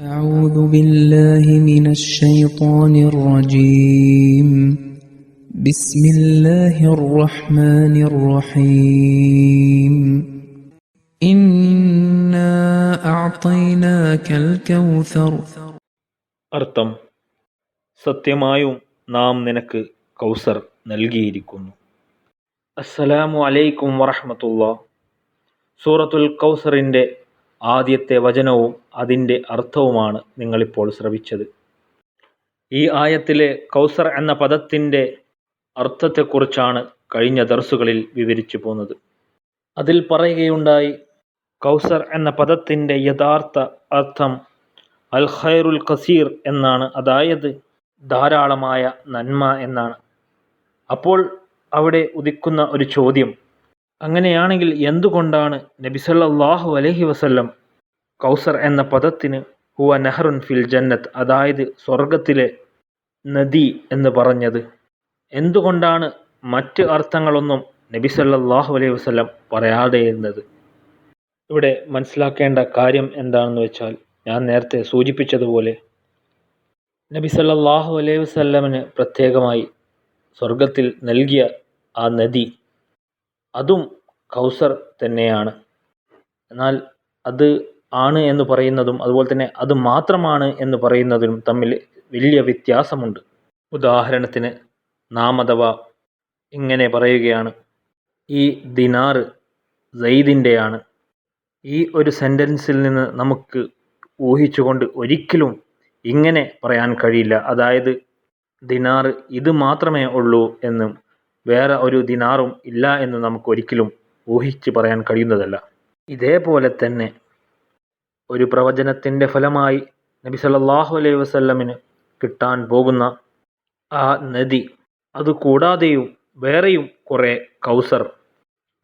أعوذ بالله من الشيطان الرجيم بسم الله الرحمن الرحيم إنا أعطيناك الكوثر അർത്ഥം സത്യമായും നാം നിനക്ക് കൗസർ നൽകിയിരിക്കുന്നു അസ്സലാമു അലൈക്കും വറഹ്മത്തുള്ള സൂറത്തുൽ കൗസറിൻ്റെ ആദ്യത്തെ വചനവും അതിന്റെ അർത്ഥവുമാണ് നിങ്ങളിപ്പോൾ ശ്രവിച്ചത്. ഈ ആയത്തിലെ കൗസർ എന്ന പദത്തിന്റെ അർത്ഥത്തെക്കുറിച്ചാണ് കഴിഞ്ഞ ദർസുകളിൽ വിവരിച്ചു പോന്നത് അതിൽ പറയുകയുണ്ടായി കൗസർ എന്ന പദത്തിന്റെ യഥാർത്ഥ അർത്ഥം അൽ ഖൈറുൽ ഖസീർ എന്നാണ്. അതായത് ധാരാളമായ നന്മ എന്നാണ്. അപ്പോൾ അവിടെ ഉദിക്കുന്ന ഒരു ചോദ്യം അങ്ങനെയാണെങ്കിൽ എന്തുകൊണ്ടാണ് നബിസല്ലാഹു അലഹി വസല്ലം കൗസർ എന്ന പദത്തിന് ഹുവ നെഹ്റുൻ ഫിൽ ജന്നത്ത് അതായത് സ്വർഗത്തിലെ നദി എന്ന് പറഞ്ഞത്? എന്തുകൊണ്ടാണ് മറ്റ് അർത്ഥങ്ങളൊന്നും നബി സല്ലല്ലാഹു അലൈഹി വസല്ലം പറയാതെ ഇരുന്നത്? ഇവിടെ മനസ്സിലാക്കേണ്ട കാര്യം എന്താണെന്ന് വെച്ചാൽ ഞാൻ നേരത്തെ സൂചിപ്പിച്ചതുപോലെ നബി സല്ലല്ലാഹു അലൈഹി വസ്ലമിന് പ്രത്യേകമായി സ്വർഗത്തിൽ നൽകിയ ആ നദി അതും കൗസർ തന്നെയാണ്. എന്നാൽ അത് ആണ് എന്ന് പറയുന്നതും അതുപോലെ തന്നെ അത് മാത്രമാണ് എന്ന് പറയുന്നതും തമ്മിൽ വലിയ വ്യത്യാസമുണ്ട്. ഉദാഹരണത്തിന് നാം അഥവാ ഇങ്ങനെ പറയുകയാണ് ഈ ദിനാറ് സെയ്ദിന്റെയാണ് ഈ ഒരു സെന്റൻസിൽ നിന്ന് നമുക്ക് ഊഹിച്ചുകൊണ്ട് ഒരിക്കലും ഇങ്ങനെ പറയാൻ കഴിയില്ല. അതായത് ദിനാറ് ഇത് മാത്രമേ ഉള്ളൂ എന്നും വേറെ ഒരു ദിനാറും ഇല്ല എന്ന് നമുക്ക് ഒരിക്കലും ഊഹിച്ച് പറയാൻ കഴിയുന്നതല്ല. ഇതേപോലെ തന്നെ ഒരു പ്രവചനത്തിന്റെ ഫലമായി നബി സല്ലല്ലാഹു അലൈഹി വസല്ലമിന് കിട്ടാൻ പോകുന്ന ആ നദി അത് കൂടാതെയും വേറെയും കുറേ കൗസർ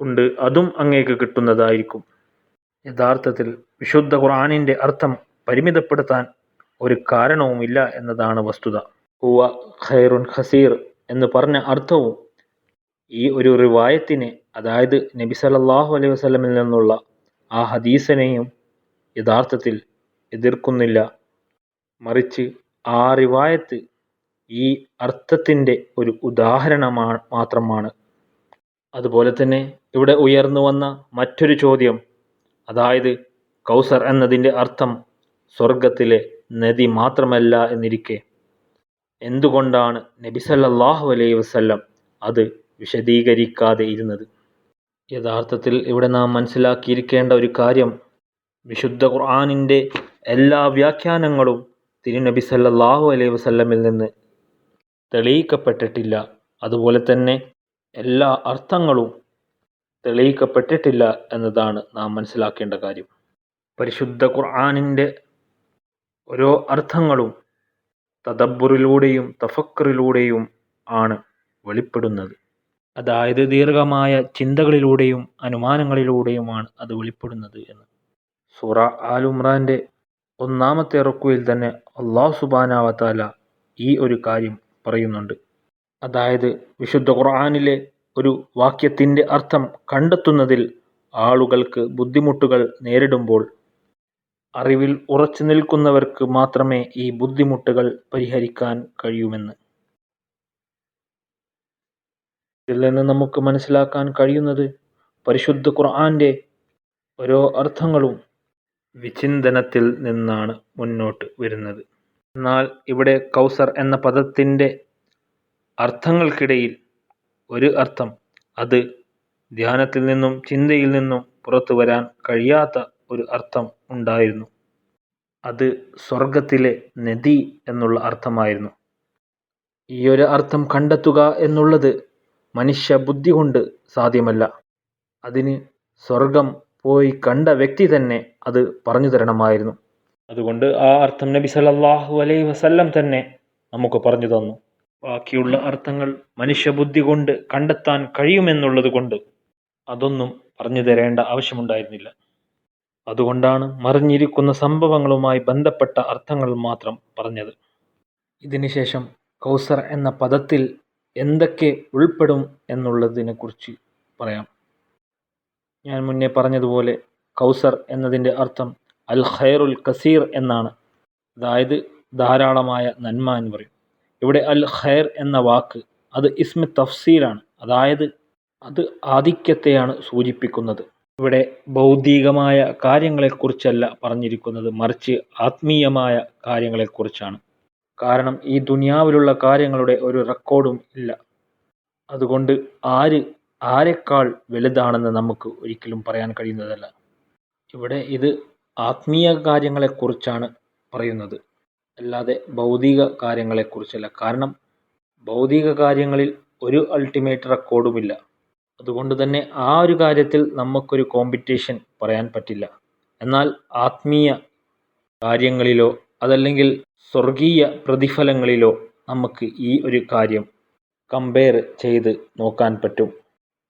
ഉണ്ട്. അതും അങ്ങേക്ക് കിട്ടുന്നതായിരിക്കും. യഥാർത്ഥത്തിൽ വിശുദ്ധ ഖുർആാനിന്റെ അർത്ഥം പരിമിതപ്പെടുത്താൻ ഒരു കാരണവുമില്ല എന്നതാണ് വസ്തുത. ഹുവ ഖൈറുൻ ഖസീർ എന്ന് പറഞ്ഞ അർത്ഥവും ഈ ഒരു റിവായത്തിനെ അതായത് നബി സല്ലല്ലാഹു അലൈഹി വസല്ലമിൽ നിന്നുള്ള ആ ഹദീസിനെയും യഥാർത്ഥത്തിൽ എതിർക്കുന്നില്ല. മറിച്ച് ആ റിവായത്ത് ഈ അർത്ഥത്തിന്റെ ഒരു ഉദാഹരണമാണ് മാത്രമാണ്. അതുപോലെ തന്നെ ഇവിടെ ഉയർന്നു വന്ന മറ്റൊരു ചോദ്യം അതായത് കൗസർ എന്നതിന്റെ അർത്ഥം സ്വർഗത്തിലെ നദി മാത്രമല്ല എന്നിരിക്കെ. എന്തുകൊണ്ടാണ് നബി സല്ലല്ലാഹു അലൈഹി വസല്ലം അത് വിശദീകരിക്കാതെ ഇരുന്നത്. യഥാർത്ഥത്തിൽ ഇവിടെ നാം മനസ്സിലാക്കിയിരിക്കേണ്ട ഒരു കാര്യം വിശുദ്ധ ഖുർആനിന്റെ എല്ലാ വ്യാഖ്യാനങ്ങളും തിരുനബി സല്ലല്ലാഹു അലൈഹി വസല്ലമിൽ നിന്ന് തെളിയിക്കപ്പെട്ടിട്ടില്ല. അതുപോലെ തന്നെ എല്ലാ അർത്ഥങ്ങളും തെളിയിക്കപ്പെട്ടിട്ടില്ല എന്നതാണ് നാം മനസ്സിലാക്കേണ്ട കാര്യം. പരിശുദ്ധ ഖുർആനിന്റെ ഓരോ അർത്ഥങ്ങളും തദബ്ബുറിലൂടെയും തഫക്കറിലൂടെയും ആണ് വെളിപ്പെടുന്നത്. അതായത് ദീർഘമായ ചിന്തകളിലൂടെയും അനുമാനങ്ങളിലൂടെയുമാണ് അത് വെളിപ്പെടുന്നത് എന്ന്. സൂറ ആൽ ഉമ്രാന്റെ ഒന്നാമത്തെ റുക്കുവിൽ തന്നെ അള്ളാഹു സുബാനാവത്താല ഈ ഒരു കാര്യം പറയുന്നുണ്ട്. അതായത് വിശുദ്ധ ഖുർആാനിലെ ഒരു വാക്യത്തിന്റെ അർത്ഥം കണ്ടെത്തുന്നതിൽ ആളുകൾക്ക് ബുദ്ധിമുട്ടുകൾ നേരിടുമ്പോൾ അറിവിൽ ഉറച്ചു നിൽക്കുന്നവർക്ക് മാത്രമേ ഈ ബുദ്ധിമുട്ടുകൾ പരിഹരിക്കാൻ കഴിയുമെന്ന്. ഇതിൽ നിന്ന് നമുക്ക് മനസ്സിലാക്കാൻ കഴിയുന്നത് പരിശുദ്ധ ഖുർആന്റെ ഓരോ അർത്ഥങ്ങളും വിചിന്തനത്തിൽ നിന്നാണ് മുന്നോട്ട് വരുന്നത്. എന്നാൽ ഇവിടെ കൗസർ എന്ന പദത്തിന്റെ അർത്ഥങ്ങൾക്കിടയിൽ ഒരു അർത്ഥം അത് ധ്യാനത്തിൽ നിന്നും ചിന്തയിൽ നിന്നും പുറത്തു വരാൻ കഴിയാത്ത ഒരു അർത്ഥം ഉണ്ടായിരുന്നു. അത് സ്വർഗത്തിലെ നദി എന്നുള്ള അർത്ഥമായിരുന്നു. ഈ ഒരു അർത്ഥം കണ്ടെത്തുക എന്നുള്ളത് മനുഷ്യ ബുദ്ധി കൊണ്ട് സാധ്യമല്ല. അതിന് സ്വർഗം പോയി കണ്ട വ്യക്തി തന്നെ അത് പറഞ്ഞു തരണമായിരുന്നു. അതുകൊണ്ട് ആ അർത്ഥം നബി സല്ലല്ലാഹു അലൈ വസല്ലം തന്നെ നമുക്ക് പറഞ്ഞു തന്നു. ബാക്കിയുള്ള അർത്ഥങ്ങൾ മനുഷ്യബുദ്ധി കൊണ്ട് കണ്ടെത്താൻ കഴിയുമെന്നുള്ളത് കൊണ്ട് അതൊന്നും പറഞ്ഞു തരേണ്ട ആവശ്യമുണ്ടായിരുന്നില്ല. അതുകൊണ്ടാണ് മറിഞ്ഞിരിക്കുന്ന സംഭവങ്ങളുമായി ബന്ധപ്പെട്ട അർത്ഥങ്ങൾ മാത്രം പറഞ്ഞത്. ഇതിനുശേഷം കൗസർ എന്ന പദത്തിൽ എന്തൊക്കെ ഉൾപ്പെടും എന്നുള്ളതിനെക്കുറിച്ച് പറയാം. ഞാൻ മുന്നേ പറഞ്ഞതുപോലെ കൗസർ എന്നതിന്റെ അർത്ഥം അൽ ഖൈറുൽ കസീർ എന്നാണ്. അതായത് ധാരാളമായ നന്മ എന്ന് പറയും. ഇവിടെ അൽ ഖൈർ എന്ന വാക്ക് അത് ഇസ്മി തഫ്സീലാണ്. അതായത് അത് ആധിക്യത്തെയാണ് സൂചിപ്പിക്കുന്നത്. ഇവിടെ ഭൗതികമായ കാര്യങ്ങളെക്കുറിച്ചല്ല പറഞ്ഞിരിക്കുന്നത്. മറിച്ച് ആത്മീയമായ കാര്യങ്ങളെക്കുറിച്ചാണ്. കാരണം ഈ ദുനിയാവിലുള്ള കാര്യങ്ങളുടെ ഒരു റെക്കോർഡും ഇല്ല. അതുകൊണ്ട് ആര് ആരെക്കാൾ വലുതാണെന്ന് നമുക്ക് ഒരിക്കലും പറയാൻ കഴിയുന്നതല്ല. ഇവിടെ ഇത് ആത്മീയ കാര്യങ്ങളെക്കുറിച്ചാണ് പറയുന്നത്. അല്ലാതെ ഭൗതിക കാര്യങ്ങളെക്കുറിച്ചല്ല. കാരണം ഭൗതിക കാര്യങ്ങളിൽ ഒരു അൾട്ടിമേറ്റ് റെക്കോർഡുമില്ല അതുകൊണ്ട് തന്നെ ആ ഒരു കാര്യത്തിൽ നമുക്കൊരു കോമ്പറ്റീഷൻ പറയാൻ പറ്റില്ല. എന്നാൽ ആത്മീയ കാര്യങ്ങളിലോ അതല്ലെങ്കിൽ സ്വർഗീയ പ്രതിഫലങ്ങളിലോ നമുക്ക് ഈ ഒരു കാര്യം കമ്പയർ ചെയ്ത് നോക്കാൻ പറ്റും.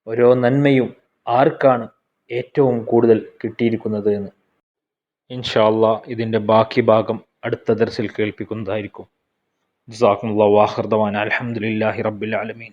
ഓരോ നന്മയും ആർക്കാണ് ഏറ്റവും കൂടുതൽ കിട്ടിയിരിക്കുന്നത് എന്ന്. ഇൻഷാല്ല ഇതിന്റെ ബാക്കി ഭാഗം അടുത്ത ദർസിൽ കേൾപ്പിക്കുന്നതായിരിക്കും. ജസാക്കുമുള്ള വാഹർദവാൻ അലഹമുല്ലാഹി റബ്ബിൽ ആലമീൻ.